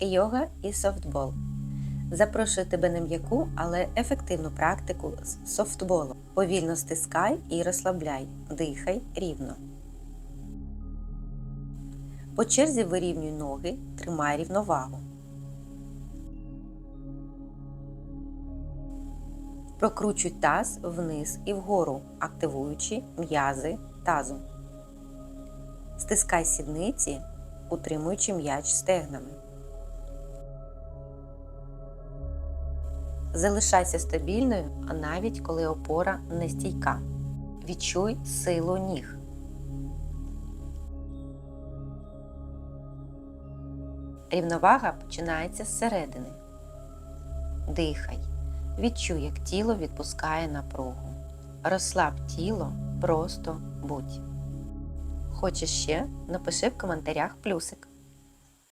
йога і софтбол. Запрошую тебе на м'яку, але ефективну практику з софтболу. Повільно стискай і розслабляй, дихай рівно. По черзі вирівнюй ноги, тримай рівновагу. Прокручуй таз вниз і вгору, активуючи м'язи тазу. Стискай сідниці, утримуючи м'яч стегнами. Залишайся стабільною, навіть коли опора нестійка. Відчуй силу ніг. Рівновага починається зсередини. Дихай. Відчуй, як тіло відпускає напругу. Розслаб тіло, просто будь. Хочеш ще? Напиши в коментарях плюсик.